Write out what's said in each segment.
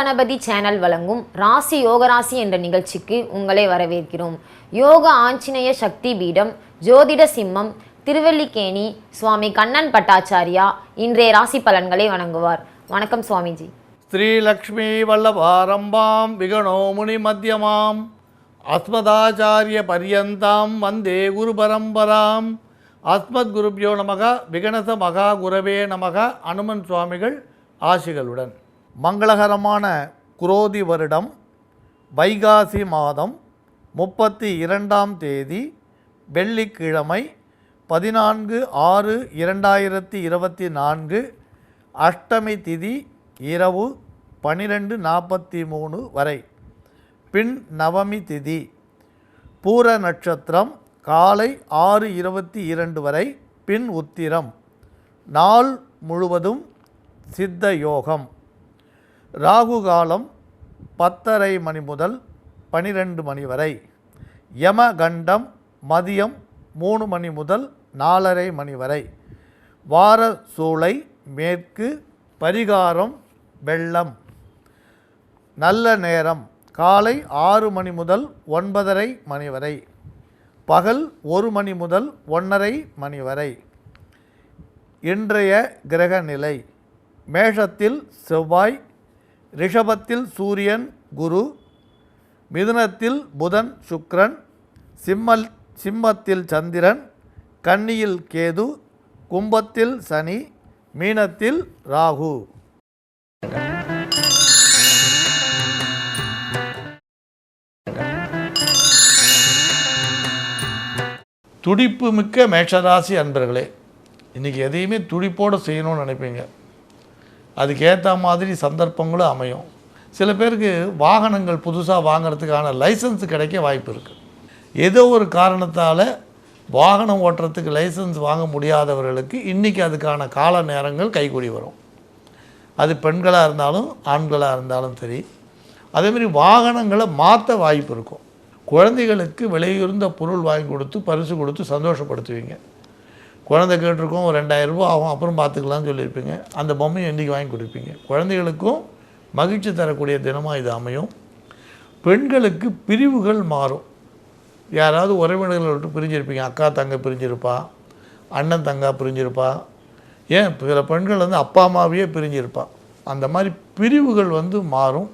Ganapathi channel வழங்கும் ராசி யோகராசி என்ற நிகழ்ச்சிக்கு உங்களை வரவேற்கிறோம். யோக ஆஞ்சநேய சக்தி பீடம் ஜோதிட சிம்மம் திருவல்லிக்கேணி சுவாமி கண்ணன் பட்டாச்சாரியா இன்றைய ராசி பலன்களை வழங்குவார் வணக்கம் சுவாமிஜி. ஸ்ரீலக்ஷ்மி வல்லபாரம்பாம் விகணோமுனி மத்தியமாம் அஸ்மதாச்சாரிய பரியந்தாம் வந்தே குரு பரம்பராம் அஸ்மத் குருபியோ நமக விகணச மகா குரவே நமக அனுமன் சுவாமிகள் ஆசிகளுடன். மங்களகரமான குரோதி வருடம் வைகாசி மாதம் முப்பத்தி இரண்டாம் தேதி வெள்ளிக்கிழமை பதினான்கு ஆறு இரண்டாயிரத்தி இருபத்தி நான்கு அஷ்டமி திதி இரவு பன்னிரெண்டு நாற்பத்தி மூணு வரை. பின் நவமி திதி பூர நட்சத்திரம் காலை ஆறு இருபத்தி இரண்டு வரை பின் உத்திரம். நாள் முழுவதும் சித்த யோகம். ராகு காலம் பத்தரை மணி முதல் பனிரெண்டு மணி வரை. யமகண்டம் மதியம் மூணு மணி முதல் நாலரை மணி வரை. வார சூளை மேற்கு பரிகாரம் வெள்ளம். நல்ல நேரம் காலை ஆறு மணி முதல் ஒன்பதரை மணி வரை. பகல் ஒரு மணி முதல் ஒன்றரை மணி வரை. இன்றைய கிரக நிலை மேஷத்தில் செவ்வாய் ரிஷபத்தில் சூரியன் குரு மிதுனத்தில் புதன் சுக்ரன் சிம்மல் சிம்மத்தில் சந்திரன் கன்னியில் கேது கும்பத்தில் சனி மீனத்தில் ராகு. துடிப்பு மிக்க மேஷராசி அன்பர்களே இன்றைக்கி எதையுமே துடிப்போடு செய்யணும்னு நினைப்பீங்க. அதுக்கேற்ற மாதிரி சந்தர்ப்பங்களும் அமையும். சில பேருக்கு வாகனங்கள் புதுசாக வாங்கிறதுக்கான லைசன்ஸ் கிடைக்க வாய்ப்பு இருக்குது ஏதோ ஒரு காரணத்தால் வாகனம் ஓட்டுறதுக்கு லைசன்ஸ் வாங்க முடியாதவர்களுக்கு இன்றைக்கி அதுக்கான கால நேரங்கள் கைகூடி வரும். அது பெண்களாக இருந்தாலும் ஆண்களாக இருந்தாலும் சரி. அதேமாரி வாகனங்களை மாற்ற வாய்ப்பு இருக்கும். குழந்தைகளுக்கு விலையுறந்த பொருள் வாங்கி கொடுத்து பரிசு கொடுத்து சந்தோஷப்படுத்துவீங்க. குழந்தை கேட்டிருக்கோம் ஒரு ரெண்டாயிரம் ரூபா ஆகும் அப்புறம் பார்த்துக்கலாம்னு சொல்லியிருப்பீங்க. அந்த பொம்மையை இன்றைக்கி வாங்கி கொடுப்பீங்க. குழந்தைகளுக்கும் மகிழ்ச்சி தரக்கூடிய தினமாக இது அமையும். பெண்களுக்கு பிரிவுகள் மாறும். யாராவது உறவினர்களை விட்டு பிரிஞ்சிருப்பீங்க. அக்கா தங்க பிரிஞ்சிருப்பா அண்ணன் தங்கா பிரிஞ்சிருப்பா. ஏன்? சில பெண்கள் வந்து அப்பா அம்மாவையே பிரிஞ்சிருப்பா. அந்த மாதிரி பிரிவுகள் வந்து மாறும்.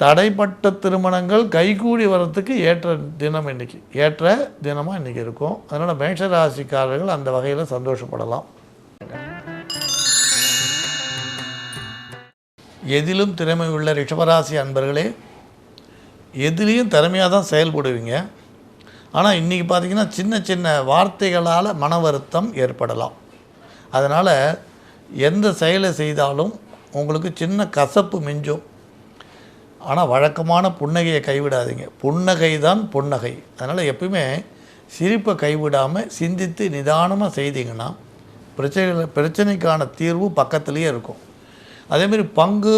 தடைப்பட்ட திருமணங்கள் கைகூடி வர்றதுக்கு ஏற்ற தினம் இன்னைக்கு ஏற்ற தினமாக இன்றைக்கி இருக்கும். அதனால் மேஷராசிக்காரர்கள் அந்த வகையில் சந்தோஷப்படலாம். எதிலும் திறமை உள்ள ரிஷபராசி அன்பர்களே எதிலையும் திறமையாக தான் செயல்படுவீங்க. ஆனால் இன்றைக்கி பார்த்தீங்கன்னா சின்ன சின்ன வார்த்தைகளால் மன வருத்தம் ஏற்படலாம். அதனால் எந்த செயலை செய்தாலும் உங்களுக்கு சின்ன கசப்பு மிஞ்சும். ஆனால் வழக்கமான புன்னகையை கைவிடாதீங்க. புன்னகை தான் புன்னகை. அதனால் எப்பயுமே சிரிப்பை கைவிடாமல் சிந்தித்து நிதானமாக செய்தீங்கன்னா பிரச்சனை பிரச்சனைக்கான தீர்வு பக்கத்துலேயே இருக்கும். அதேமாரி பங்கு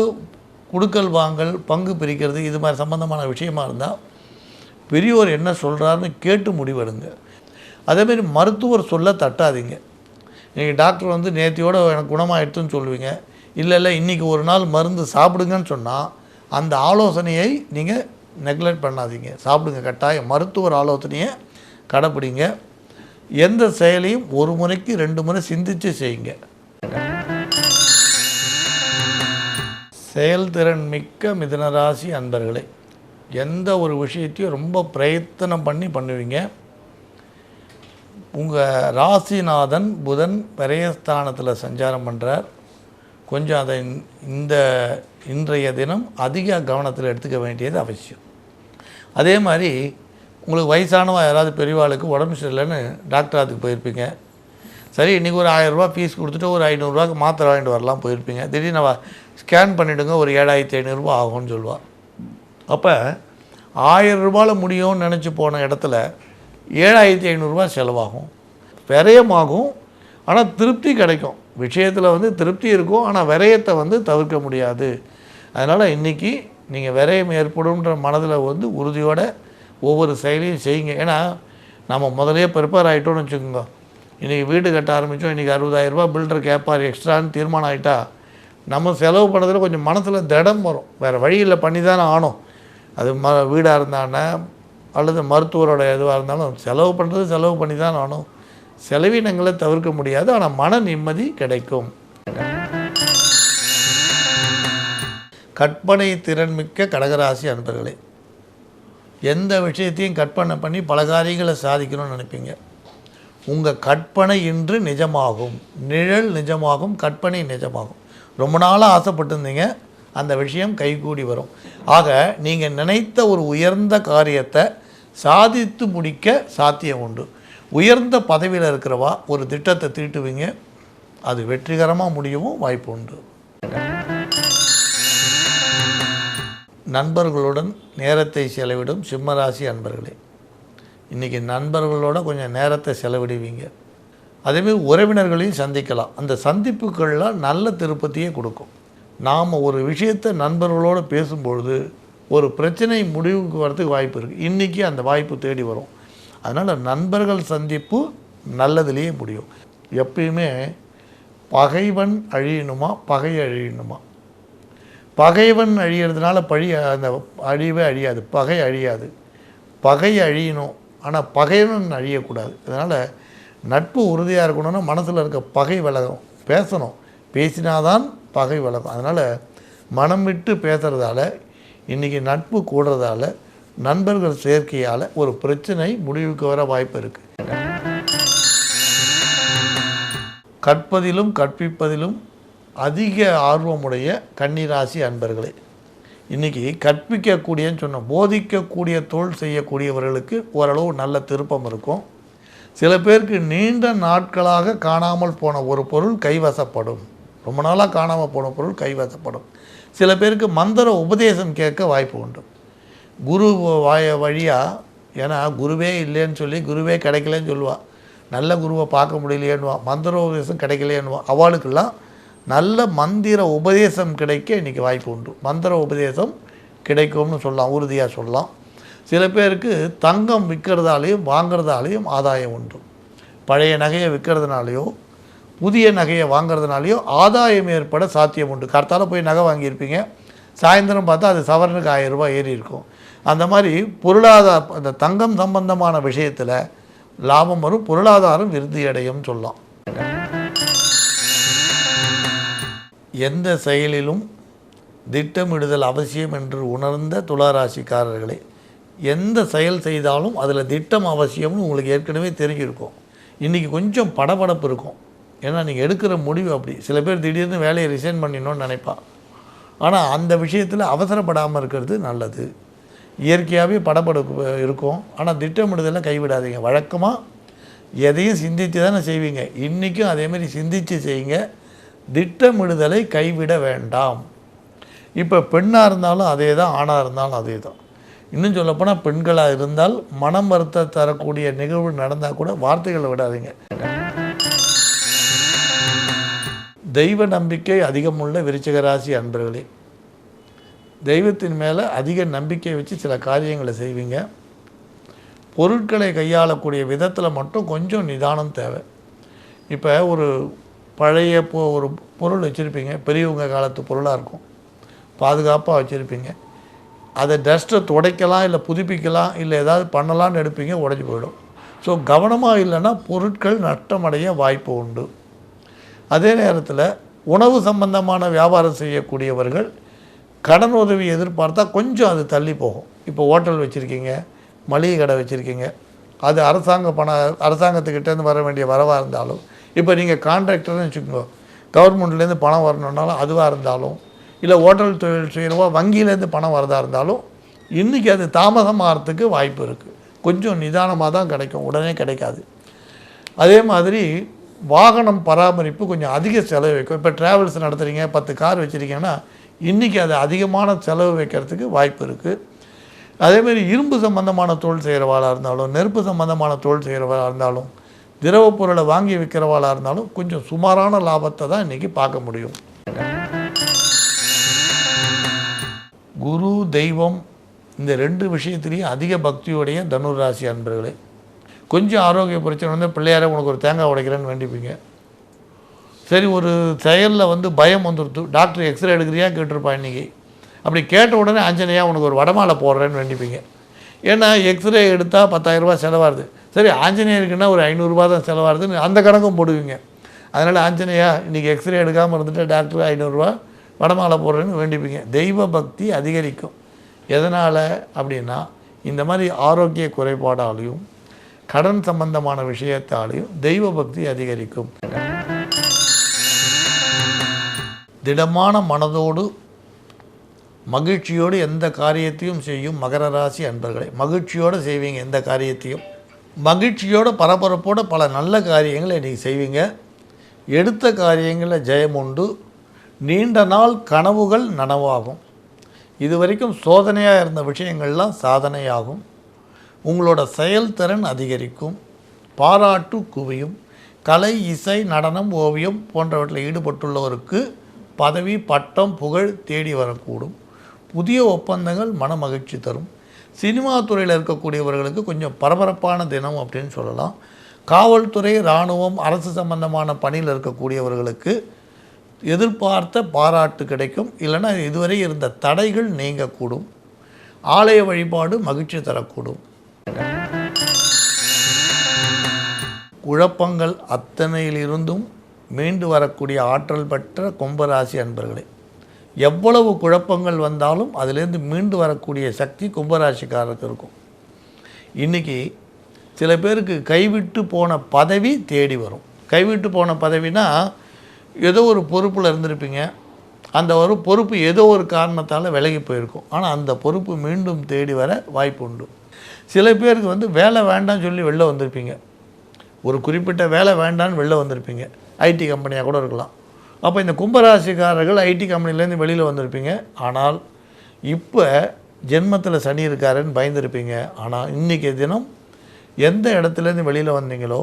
குடுக்கல் வாங்கல் பங்கு பிரிக்கிறது இது மாதிரி சம்மந்தமான விஷயமா இருந்தால் பெரியோர் என்ன சொல்கிறாருன்னு கேட்டு முடிவெடுங்க. அதேமாரி மருத்துவர் சொல்ல தட்டாதீங்க. நீங்கள் டாக்டர் வந்து நேத்தியோடு எனக்கு குணமாயிடுச்சுன்னு சொல்லுவீங்க. இல்லை இல்லை இன்றைக்கி ஒரு நாள் மருந்து சாப்பிடுங்கன்னு சொன்னால் அந்த ஆலோசனையை நீங்கள் நெக்லெக்ட் பண்ணாதீங்க. சாப்பிடுங்க கட்டாயம் மருத்துவர் ஆலோசனையை கடைப்பிடிங்க. எந்த செயலையும் ஒரு முறைக்கு ரெண்டு முறை சிந்தித்து செய்யுங்க. செயல்திறன் மிக்க மிதனராசி அன்பர்களே எந்த ஒரு விஷயத்தையும் ரொம்ப பிரயத்தனம் பண்ணி பண்ணுவீங்க. உங்கள் ராசிநாதன் புதன் பிரயஸ்தானத்தில் சஞ்சாரம் பண்ணுறார் கொஞ்சம் அதை இந்த இன்றைய தினம் அதிக கவனத்தில் எடுத்துக்க வேண்டியது அவசியம். அதே மாதிரி உங்களுக்கு வயசானவா யாராவது பெரியவாளுக்கு உடம்பு சரியில்லைன்னு டாக்டர் அதுக்கு போயிருப்பீங்க. சரி இன்றைக்கி ஒரு ஆயிரரூபா ஃபீஸ் கொடுத்துட்டு ஒரு ஐநூறுரூவாக்கு மாத்திரை வாங்கிட்டு வரலாம் போயிருப்பீங்க. திடீர்னு அவள் ஸ்கேன் பண்ணிவிடுங்க ஒரு ஏழாயிரத்தி ஐநூறுரூவா ஆகும்னு சொல்லுவாள் அப்போ ஆயிரம் ரூபாயில் முடியும்னு நினச்சி போன இடத்துல ஏழாயிரத்தி ஐநூறுரூவா செலவாகும். விரயமாகும் ஆனால் திருப்தி கிடைக்கும். விஷயத்தில் வந்து திருப்தி இருக்கும் ஆனால் விரயத்தை வந்து தவிர்க்க முடியாது. அதனால் இன்றைக்கி நீங்கள் விரயம் ஏற்படும்ன்ற மனதில் வந்து உறுதியோட ஒவ்வொரு செயலையும் செய்யுங்க. ஏன்னா நம்ம முதலே ப்ரிப்பேர் ஆகிட்டோம்னு வச்சுக்கோங்க. இன்றைக்கி வீடு கட்ட ஆரம்பித்தோம் இன்றைக்கி அறுபதாயிரரூபா பில்டர் கேட்பார் எக்ஸ்ட்ரான்னு தீர்மானம் ஆகிட்டா நம்ம செலவு பண்ணுறதுல கொஞ்சம் மனசில் திடம் வரும். வேறு வழியில் பண்ணி தானே ஆனோம் அது ம வீடாக இருந்தானே அல்லது மருத்துவரோட எதுவாக இருந்தாலும் செலவு பண்ணுறது செலவு பண்ணி தான் ஆனோம் செலவினங்களை தவிர்க்க முடியாது ஆனால் மன நிம்மதி கிடைக்கும். கற்பனை திறன் மிக்க கடகராசி அன்பர்களே எந்த விஷயத்தையும் கற்பனை பண்ணி பல காரியங்களை சாதிக்கணும்னு நினைப்பீங்க. உங்கள் கற்பனை இன்று நிஜமாகும் நிழல் நிஜமாகும் கற்பனை நிஜமாகும். ரொம்ப நாளாக ஆசைப்பட்டிருந்தீங்க அந்த விஷயம் கைகூடி வரும். ஆக நீங்கள் நினைத்த ஒரு உயர்ந்த காரியத்தை சாதித்து முடிக்க சாத்தியம் உண்டு. உயர்ந்த பதவியில் இருக்கிறவா ஒரு திட்டத்தை தீட்டுவீங்க. அது வெற்றிகரமாக முடியவும் வாய்ப்பு உண்டு. நண்பர்களுடன் நேரத்தை செலவிடும் சிம்மராசி அன்பர்களே இன்றைக்கி நண்பர்களோட கொஞ்சம் நேரத்தை செலவிடுவீங்க. அதேமாதிரி உறவினர்களையும் சந்திக்கலாம். அந்த சந்திப்புகள்லாம் நல்ல திருப்பத்தையே கொடுக்கும். நாம் ஒரு விஷயத்தை நண்பர்களோடு பேசும்பொழுது ஒரு பிரச்சனை முடிவுக்கு வரதுக்கு வாய்ப்பு இருக்குது இன்றைக்கி அந்த வாய்ப்பு தேடி வரும். அதனால் நண்பர்கள் சந்திப்பு நல்லதுலேயே முடியும். எப்பயுமே பகைவன் அழியணுமா? பகை அழியணுமா? பகைவன் அழியிறதுனால பழி அந்த அழிவே அழியாது பகை அழியாது. பகை அழியணும். ஆனால் பகைவன் அழியக்கூடாது. அதனால் நட்பு உறுதியாக இருக்கணும்னா மனசில் இருக்க பகை விலகும். பேசணும். பேசினாதான் பகை விலகும். அதனால் மனம் விட்டு பேசுகிறதால இன்றைக்கி நட்பு கூடுறதால நண்பர்கள் சேர்க்கையால் ஒரு பிரச்சனை முடிவுக்கு வர வாய்ப்பு இருக்குது கற்பதிலும் கற்பிப்பதிலும் அதிக ஆர்வமுடைய கன்னிராசி அன்பர்களே இன்றைக்கி கற்பிக்கக்கூடியன்னு சொன்னோம். போதிக்கக்கூடிய தொழில் செய்யக்கூடியவர்களுக்கு ஓரளவு நல்ல திருப்பம் இருக்கும். சில பேருக்கு நீண்ட நாட்களாக காணாமல் போன ஒரு பொருள் கைவசப்படும். ரொம்ப நாளாக காணாமல் போன பொருள் கைவசப்படும். சில பேருக்கு மந்திர உபதேசம் கேட்க வாய்ப்பு உண்டு. குரு வாய வழியாக ஏன்னா குருவே இல்லைன்னு சொல்லி குருவே கிடைக்கலன்னு சொல்லுவாள் நல்ல குருவை பார்க்க முடியலையேன்னுவா. மந்திர உபதேசம் கிடைக்கலையேன்னுவா. அவளுக்கெல்லாம் நல்ல மந்திர உபதேசம் கிடைக்க இன்றைக்கி வாய்ப்பு உண்டு. மந்திர உபதேசம் கிடைக்கும்னு சொல்லலாம் உறுதியாக சொல்லலாம். சில பேருக்கு தங்கம் விற்கிறதாலையும் வாங்குறதாலையும் ஆதாயம் உண்டு. பழைய நகையை விற்கிறதுனாலையோ புதிய நகையை வாங்குறதுனாலையோ ஆதாயம் ஏற்பட சாத்தியம் உண்டு. கர்த்தால போய் நகை வாங்கியிருப்பீங்க. சாயந்தரம் பார்த்தா அது சவரனுக்கு ஆயிரம் ரூபாய் ஏறி இருக்கும். அந்த மாதிரி பொருளாதார அந்த தங்கம் சம்பந்தமான விஷயத்தில் லாபம் வரும் பொருளாதாரம் விருத்தி அடையும் சொல்லலாம். எந்த செயலிலும் திட்டமிடுதல் அவசியம் என்று உணர்ந்த துளாராசிக்காரர்களே எந்த செயல் செய்தாலும் அதில் திட்டம் அவசியம்னு உங்களுக்கு ஏற்கனவே தெரிஞ்சிருக்கும். இன்றைக்கி கொஞ்சம் படபடப்பு இருக்கும். ஏன்னா நீங்கள் எடுக்கிற முடிவு அப்படி. சில பேர் திடீர்னு வேலையை ரிசைன் பண்ணிடணும்னு நினைப்பா ஆனால் அந்த விஷயத்தில் அவசரப்படாமல் இருக்கிறது நல்லது. இயற்கையாகவே படபடப்பு இருக்கும். ஆனால் திட்டமிடுதலை கைவிடாதீங்க. வழக்கமாக எதையும் சிந்தித்து தானே செய்வீங்க. இன்றைக்கும் அதேமாதிரி சிந்தித்து செய்யுங்க. திட்டமிடுதலை கைவிட வேண்டாம். இப்போ பெண்ணாக இருந்தாலும் அதே தான் ஆணாக இருந்தாலும் அதே தான் இன்னும் சொல்லப்போனால் பெண்களாக இருந்தால் மனம் வருத்த தரக்கூடிய நிகழ்வு நடந்தால் கூட வார்த்தைகளை விடாதீங்க. தெய்வ நம்பிக்கை அதிகமுள்ள விருச்சிக ராசி அன்பர்களே தெய்வத்தின் மேலே அதிக நம்பிக்கை வச்சு சில காரியங்களை செய்வீங்க. பொருட்களை கையாளக்கூடிய விதத்தில் மட்டும் கொஞ்சம் நிதானம் தேவை. இப்போ ஒரு பழைய பொ ஒரு பொருள் வச்சுருப்பீங்க. பெரியவங்க காலத்து பொருளாக இருக்கும். பாதுகாப்பாக வச்சுருப்பீங்க. அதை டஸ்ட்டை துடைக்கலாம் இல்லை புதுப்பிக்கலாம் இல்லை ஏதாவது பண்ணலான்னு எடுப்பீங்க உடஞ்சி போயிடும். ஸோ கவனமாக இல்லைன்னா பொருட்கள் நஷ்டமடைய வாய்ப்பு உண்டு. அதே நேரத்தில் உணவு சம்பந்தமான வியாபாரம் செய்யக்கூடியவர்கள் கடன் உதவி எதிர்பார்த்தா கொஞ்சம் அது தள்ளி போகும். இப்போ ஹோட்டல் வச்சுருக்கீங்க மளிகை கடை வச்சுருக்கீங்க அது அரசாங்க பண அரசாங்கத்துக்கிட்டேருந்து வர வேண்டிய வரவாக இருந்தாலும் இப்போ நீங்கள் கான்ட்ராக்டர்னு வச்சுக்கோங்க கவர்மெண்ட்லேருந்து பணம் வரணுன்னாலும் அதுவாக இருந்தாலும் இல்லை ஹோட்டல் தொழில் செய்கிறவா வங்கியிலேருந்து பணம் வரதா இருந்தாலும் இன்றைக்கி அது தாமதமாகறதுக்கு வாய்ப்பு இருக்குது கொஞ்சம் நிதானமாக தான் கிடைக்கும் உடனே கிடைக்காது. அதே மாதிரி வாகனம் பராமரிப்பு கொஞ்சம் அதிக செலவு வைக்கும். இப்போ ட்ராவல்ஸ் நடத்துகிறீங்க பத்து கார் வச்சுருக்கீங்கன்னா இன்றைக்கி அது அதிகமான செலவு வைக்கிறதுக்கு வாய்ப்பு இருக்குது அதேமாரி இரும்பு சம்பந்தமான தொழில் செய்கிறவாளாக இருந்தாலும் நெருப்பு சம்பந்தமான தொழில் செய்கிறவளாக இருந்தாலும் திரவ பொருளை வாங்கி விற்கிறவாளாக இருந்தாலும் கொஞ்சம் சுமாரான லாபத்தை தான் இன்றைக்கி பார்க்க முடியும். குரு தெய்வம் இந்த ரெண்டு விஷயத்துலேயும் அதிக பக்தியுடைய தனுர் ராசி அன்பர்களே கொஞ்சம் ஆரோக்கிய பிரச்சனை வந்து பிள்ளையார உனக்கு ஒரு தேங்காய் உடைக்கிறேன்னு வேண்டிப்பீங்க. சரி ஒரு செயலில் வந்து பயம் வந்துடுது டாக்டர் எக்ஸ்ரே எடுக்கிறியா? கேட்டிருப்பான் இன்றைக்கி அப்படி கேட்ட உடனே ஆஞ்சநேயா உனக்கு ஒரு வடமாலை போடுறேன்னு வேண்டிப்பீங்க. ஏன்னா எக்ஸ்ரே எடுத்தால் பத்தாயிரரூபா செலவாகுது. சரி ஆஞ்சநேயருக்குன்னா ஒரு ஐநூறுரூபா தான் செலவாகுதுன்னு அந்த கணக்கும் போடுவீங்க. அதனால் ஆஞ்சநேயா இன்றைக்கி எக்ஸ்ரே எடுக்காமல் இருந்துட்டு டாக்டர் ஐநூறுரூவா வடமாலை போடுறேன்னு வேண்டிப்பீங்க. தெய்வ பக்தி அதிகரிக்கும். எதனால் அப்படின்னா இந்த மாதிரி ஆரோக்கிய குறைபாடாலையும் கடன் சம்பந்தமான விஷயத்தாலையும் தெய்வ பக்தி அதிகரிக்கும். திடமான மனதோடு மகிழ்ச்சியோடு எந்த காரியத்தையும் செய்யும் மகர ராசி அன்பர்களை. மகிழ்ச்சியோடு செய்வீங்க எந்த காரியத்தையும். மகிழ்ச்சியோட பரபரப்போடு பல நல்ல காரியங்களை நீங்கள் செய்வீங்க. எடுத்த காரியங்களில் ஜெயம் உண்டு. நீண்ட நாள் கனவுகள் நனவாகும். இது வரைக்கும் சோதனையாக இருந்த விஷயங்கள்லாம் சாதனையாகும். உங்களோட செயல்திறன் அதிகரிக்கும். பாராட்டு குவியும். கலை இசை நடனம் ஓவியம் போன்றவற்றில் ஈடுபட்டுள்ளவருக்கு பதவி பட்டம் புகழ் தேடி வரக்கூடும். புதிய ஒப்பந்தங்கள் மன மகிழ்ச்சி தரும். சினிமா துறையில் இருக்கக்கூடியவர்களுக்கு கொஞ்சம் பரபரப்பான தினம் அப்படின்னு சொல்லலாம். காவல்துறை இராணுவம் அரசு சம்பந்தமான பணியில் இருக்கக்கூடியவர்களுக்கு எதிர்பார்த்த பாராட்டு கிடைக்கும். இல்லைன்னா இதுவரை இருந்த தடைகள் நீங்கக்கூடும். ஆலய வழிபாடு மகிழ்ச்சி தரக்கூடும். குழப்பங்கள் அத்தனையிலிருந்தும் மீண்டு வரக்கூடிய ஆற்றல் பெற்ற கும்பராசி அன்பர்களே எவ்வளவு குழப்பங்கள் வந்தாலும் அதிலேருந்து மீண்டு வரக்கூடிய சக்தி கும்பராசிக்காரருக்கு இருக்கும். இன்றைக்கி சில பேருக்கு கைவிட்டு போன பதவி தேடி வரும். கைவிட்டு போன பதவினா ஏதோ ஒரு பொறுப்பில் இருந்திருப்பீங்க. அந்த ஒரு பொறுப்பு ஏதோ ஒரு காரணத்தால் விலகி போயிருக்கும். ஆனால் அந்த பொறுப்பு மீண்டும் தேடி வர வாய்ப்பு உண்டு. சில பேருக்கு வந்து வேலை வேண்டாம்னு சொல்லி வெளில வந்திருப்பீங்க. ஒரு குறிப்பிட்ட வேலை வேண்டான்னு வெளில வந்திருப்பீங்க. ஐடி கம்பெனியாக கூட இருக்கலாம். அப்போ இந்த கும்பராசிக்காரர்கள் ஐடி கம்பெனிலேருந்து வெளியில் வந்திருப்பீங்க. ஆனால் இப்போ ஜென்மத்தில் சனி இருக்காருன்னு பயந்துருப்பீங்க. ஆனால் இன்றைக்கி தினம் எந்த இடத்துலேருந்து வெளியில் வந்தீங்களோ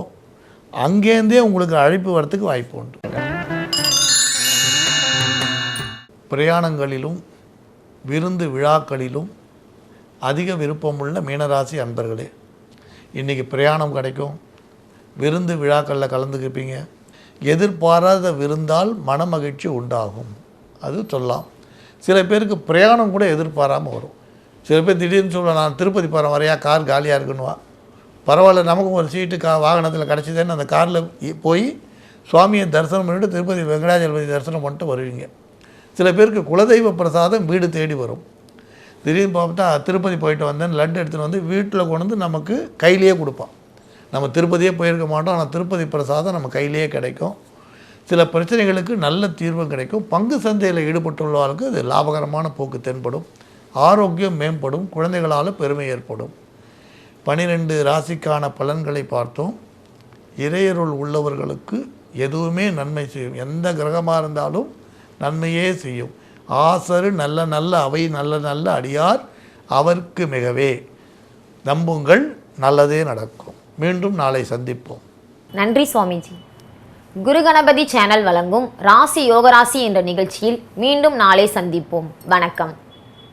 அங்கேருந்தே உங்களுக்கு அழைப்பு வரத்துக்கு வாய்ப்பு உண்டு. பிரயாணங்களிலும் விருந்து விழாக்களிலும் அதிக விருப்பமுள்ள மீனராசி அன்பர்களே இன்றைக்கி பிரயாணம் கிடைக்கும். விருந்து விழாக்களில் கலந்துக்கிப்பீங்க எதிர்பாராத விருந்தால் மனமகிழ்ச்சி உண்டாகும். அது சொல்லலாம். சில பேருக்கு பிரயாணம் கூட எதிர்பாராமல் வரும். சில பேர் திடீர்னு சொல்ல நான் திருப்பதி போகிறேன் வரையா கார் காலியாக இருக்குன்னுவா பரவாயில்ல நமக்கும் ஒரு சீட்டு கா வாகனத்தில் கிடச்சிதேன்னு அந்த காரில் போய் சுவாமியை தரிசனம் பண்ணிட்டு திருப்பதி வெங்கடாஜலபதி தரிசனம் பண்ணிட்டு வருவீங்க. சில பேருக்கு குலதெய்வ பிரசாதம் வீடு தேடி வரும். திடீர்னு பார்த்தா திருப்பதி போயிட்டு வந்தேன் லட்டு எடுத்துகிட்டு வந்து வீட்டில் கொண்டு வந்து நமக்கு கையிலேயே கொடுப்பான். நம்ம திருப்பதியே போயிருக்க மாட்டோம் ஆனால் திருப்பதி பிரசாதம் நம்ம கையிலேயே கிடைக்கும். சில பிரச்சனைகளுக்கு நல்ல தீர்வும் கிடைக்கும். பங்கு சந்தையில் ஈடுபட்டுள்ளவர்களுக்கு அது லாபகரமான போக்கு தென்படும். ஆரோக்கியம் மேம்படும். குழந்தைகளால் பெருமை ஏற்படும். பனிரெண்டு ராசிக்கான பலன்களை பார்த்தோம். இறையருள் உள்ளவர்களுக்கு எதுவுமே நன்மை செய்யும். எந்த கிரகமாக இருந்தாலும் நன்மையே செய்யும். ஆசரு நல்ல நல்ல அவை நல்ல நல்ல அடியார் அவர்க்கு மிகவே. நம்புங்கள் நல்லதே நடக்கும். மீண்டும் நாளை சந்திப்போம். நன்றி சுவாமிஜி. குரு கணபதி சேனல் வழங்கும் ராசி யோகராசி என்ற நிகழ்ச்சியில் மீண்டும் நாளை சந்திப்போம். வணக்கம்.